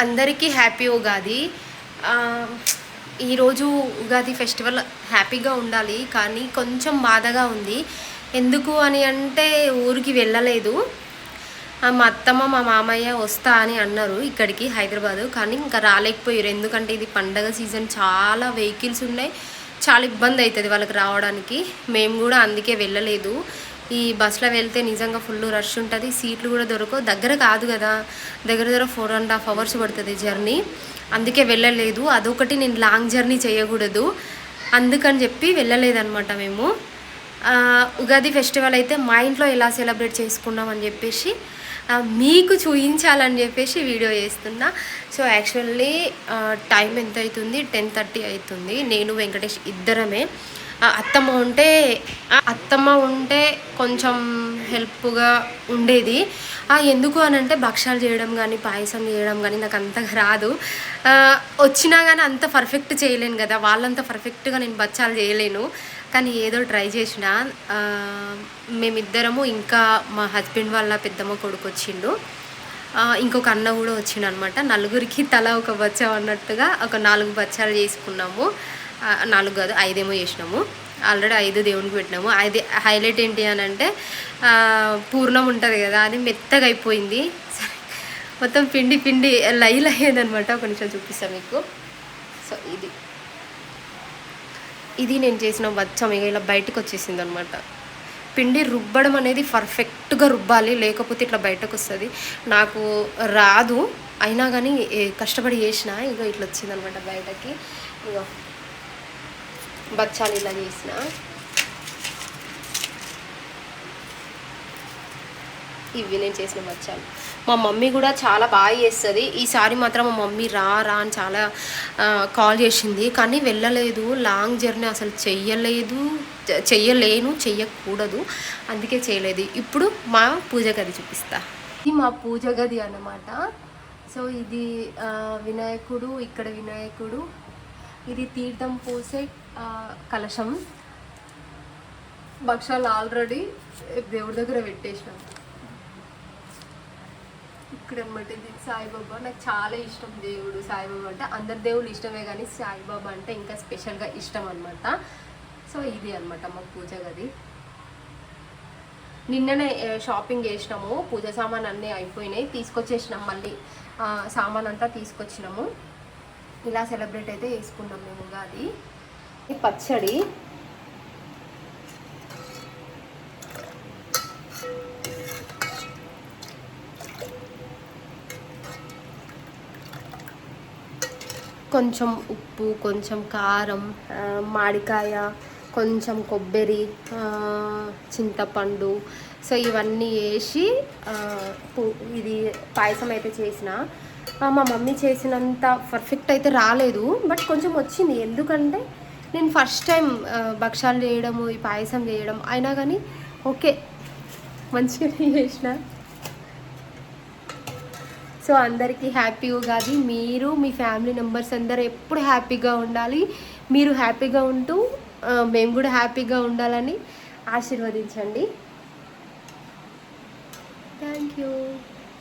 అందరికీ హ్యాపీ ఉగాది. ఈరోజు ఉగాది ఫెస్టివల్ హ్యాపీగా ఉండాలి కానీ కొంచెం బాధగా ఉంది. ఎందుకు అని అంటే ఊరికి వెళ్ళలేదు. మా అత్తమ్మ మా మామయ్య వస్తా అని అన్నారు ఇక్కడికి హైదరాబాద్ కానీ ఇంకా రాలేకపోయారు. ఎందుకంటే ఇది పండగ సీజన్ చాలా వెహికల్స్ ఉన్నాయి. చాలా ఇబ్బంది అవుతుంది వాళ్ళకి రావడానికి. మేము కూడా అందుకే వెళ్ళలేదు. ఈ బస్సులో వెళ్తే నిజంగా ఫుల్ రష్ ఉంటుంది. సీట్లు కూడా దొరకవు. దగ్గర కాదు కదా. దగ్గర దగ్గర ఫోర్ అండ్ హాఫ్ అవర్స్ పడుతుంది జర్నీ అందుకే వెళ్ళలేదు. అదొకటి నేను లాంగ్ జర్నీ చేయకూడదు. అందుకని చెప్పి వెళ్ళలేదన్నమాట మేము. ఉగాది ఫెస్టివల్ అయితే మా ఇంట్లో ఎలా సెలబ్రేట్ చేసుకున్నాం అని చెప్పేసి మీకు చూపించాలని చెప్పేసి వీడియో చేస్తున్నా. సో యాక్చువల్లీ టైం ఎంత అవుతుంది టెన్ థర్టీ అవుతుంది. నేను వెంకటేష్ ఇద్దరమే. అత్తమ్మ ఉంటే అత్తమ్మ ఉంటే కొంచెం హెల్ప్గా ఉండేది. ఎందుకు అని అంటే భక్షాలు చేయడం కానీ పాయసం చేయడం కానీ నాకు అంతగా రాదు. వచ్చినా కానీ అంత పర్ఫెక్ట్ చేయలేను కదా. వాళ్ళంత పర్ఫెక్ట్గా నేను బచ్చాలు చేయలేను. కానీ ఏదో ట్రై చేసిన మేమిద్దరము ఇంకా మా హస్బెండ్ వాళ్ళ పెద్దమ్మ కొడుకు వచ్చిండు. ఇంకొక అన్న కూడా వచ్చిండు అనమాట నలుగురికి తల ఒక బచ్చ అన్నట్టుగా ఒక నాలుగు బచ్చాలు చేసుకున్నాము. నాలుగు కాదు ఐదేమో చేసినాము. ఆల్రెడీ ఐదు దేవునికి పెట్టినాము. అది హైలైట్ ఏంటి అని అంటే పూర్ణం ఉంటుంది కదా అది మెత్తగా అయిపోయింది. మొత్తం పిండి పిండి లైల్ అయ్యేదనమాట ఒక నిమిషం చూపిస్తాను మీకు. సో ఇది. ఇది నేను చేసిన బచ్చం ఇక ఇలా బయటకు వచ్చేసింది అనమాట పిండి రుబ్బడం అనేది పర్ఫెక్ట్గా రుబ్బాలి లేకపోతే ఇట్లా బయటకు వస్తుంది. నాకు రాదు అయినా కానీ ఏ, కష్టపడి చేసిన ఇక ఇట్లా వచ్చింది అనమాట బయటకి. ఇక బచ్చాలు ఇలా చేసిన. ఇవి నేను చేసిన బచ్చాలు. మా మమ్మీ కూడా చాలా బాగా చేస్తుంది. ఈసారి మాత్రం మా మమ్మీ రా రా అని చాలా కాల్ చేసింది. కానీ వెళ్ళలేదు. లాంగ్ జర్నీ అసలు చెయ్యలేదు. చెయ్యలేను చెయ్యకూడదు. అందుకే చేయలేదు. ఇప్పుడు మా పూజ గది చూపిస్తా. ఇది మా పూజ గది అన్నమాట. సో ఇది వినాయకుడు ఇక్కడ వినాయకుడు. ఇది తీర్థం పోసే కలశం. భక్షాలు ఆల్రెడీ దేవుడి దగ్గర పెట్టేసినాం. ఇక్కడ అనమాట సాయిబాబా. నాకు చాలా ఇష్టం దేవుడు సాయిబాబా అంటే. అందరి దేవుళ్ళు ఇష్టమే కానీ సాయిబాబా అంటే ఇంకా స్పెషల్గా ఇష్టం అనమాట సో ఇది అనమాట మా పూజ గది. నిన్ననే షాపింగ్ చేసినాము. పూజ సామాన్ అన్నీ అయిపోయినాయి. తీసుకొచ్చేసినాం మళ్ళీ. సామాన్ అంతా తీసుకొచ్చినాము. ఇలా సెలబ్రేట్ అయితే వేసుకున్నాం మేము ఉగాది పచ్చడి. కొంచెం ఉప్పు కొంచెం కారం మామిడికాయ కొంచెం కొబ్బరి చింతపండు. సో ఇవన్నీ వేసి ఇది పాయసం అయితే చేసిన. మా మమ్మీ చేసినంత పర్ఫెక్ట్ అయితే రాలేదు బట్ కొంచెం వచ్చింది. ఎందుకంటే నేను ఫస్ట్ టైం భక్షాలు చేయడము ఈ పాయసం చేయడం అయినా కానీ ఓకే మంచిగా చేసిన. సో అందరికీ హ్యాపీ ఉగాది. మీరు మీ ఫ్యామిలీ మెంబర్స్ అందరూ ఎప్పుడు హ్యాపీగా ఉండాలి? మీరు హ్యాపీగా ఉంటూ మేము కూడా హ్యాపీగా ఉండాలని ఆశీర్వదించండి. Thank you.